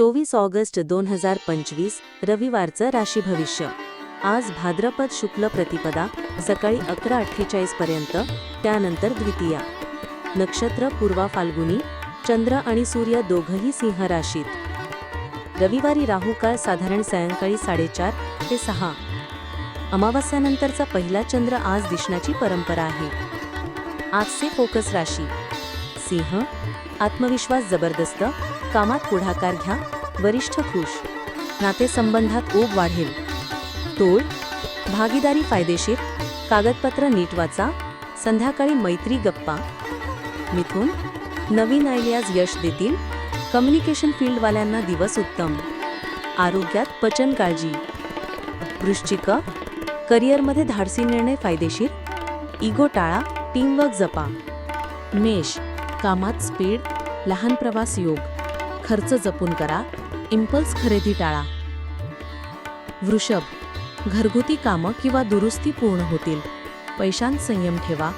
चोवीस ऑगस्ट दोन हजार पंचवीस रविवारचं राशी भविष्य आज भाद्रपद शुक्ल प्रतिपदा सकाळी अकरा अठ्ठेचाळीस पर्यंत त्यानंतर द्वितीया. नक्षत्र पूर्वा फाल्गुनी चंद्र आणि सूर्य दोघंही सिंह राशीत. रविवारी राहू काळ साधारण सायंकाळी साडेचार ते सहा. अमावस्यानंतरचा पहिला चंद्र आज दिसण्याची परंपरा आहे. आजचे फोकस राशी. सिंह आत्मविश्वास जबरदस्त कामात पुढाकार घ्या वरिष्ठ खुश. नातेसंबंधात ओघ वाढेल. तोड भागीदारी फायदेशीर. कागदपत्र नीट वाचा. संध्याकाळी मैत्री गप्पा. मिथून नवीन आयडियाज यश देतील. कम्युनिकेशन फील्डवाल्यांना दिवस उत्तम. आरोग्यात पचन काळजी. वृश्चिक करिअरमध्ये धाडसी निर्णय फायदेशीर. इगो टाळा टीमवर्क जपा. मेष कामात स्पीड लहान प्रवास योग. खर्च जपून करा. इम्पल्स खरेदी टाळा. वृषभ घरगुती कामं किंवा दुरुस्ती पूर्ण होतील. पैशांत संयम ठेवा.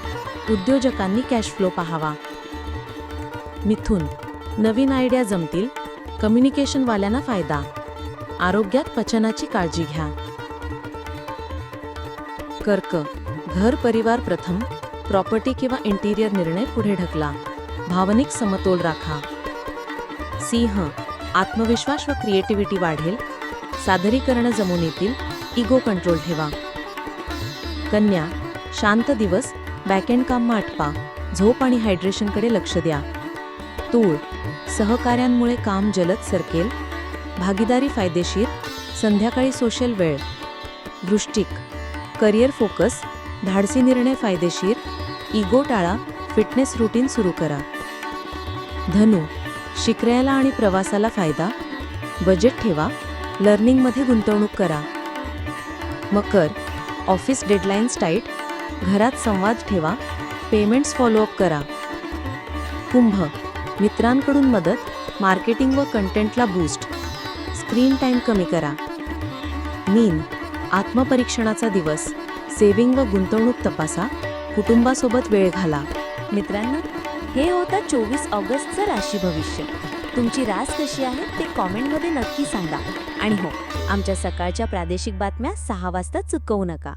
उद्योजकांनी कॅश फ्लो पाहावा. मिथून नवीन आयडिया जमतील. कम्युनिकेशनवाल्यांना फायदा. आरोग्यात पचनाची काळजी घ्या. कर्क घर परिवार प्रथम. प्रॉपर्टी किंवा इंटिरियर निर्णय पुढे ढकला. भावनिक समतोल राखा. सिंह आत्मविश्वास व क्रिएटिव्हिटी वाढेल. सादरीकरण जमून येतील इगो कंट्रोल ठेवा. कन्या शांत दिवस बॅकएंड काम आटपा. झोप आणि हायड्रेशनकडे लक्ष द्या. तूळ सहकाऱ्यांमुळे काम जलद सरकेल. भागीदारी फायदेशीर. संध्याकाळी सोशल वेळ. वृष्टिक करिअर फोकस धाडसी निर्णय फायदेशीर. इगो टाळा. फिटनेस रुटीन सुरू करा. धनु शिकण्याला आणि प्रवासाला फायदा? बजेट ठेवा. लर्निंगमध्ये गुंतवणूक करा. मकर ऑफिस डेडलाईन्स टाईट. घरात संवाद ठेवा. पेमेंट्स फॉलोअप करा. कुंभ मित्रांकडून मदत. मार्केटिंग व कंटेंटला बूस्ट. स्क्रीन टाईम कमी करा. मीन आत्मपरीक्षणाचा दिवस. सेविंग व गुंतवणूक तपासा. कुटुंबासोबत वेळ घाला. मित्रांनो हे होतं चोवीस ऑगस्टचं राशी भविष्य. तुमची रास कशी आहे ते कॉमेंटमध्ये नक्की सांगा. आणि हो आमच्या सकाळच्या प्रादेशिक बातम्या सहा वाजता चुकवू नका.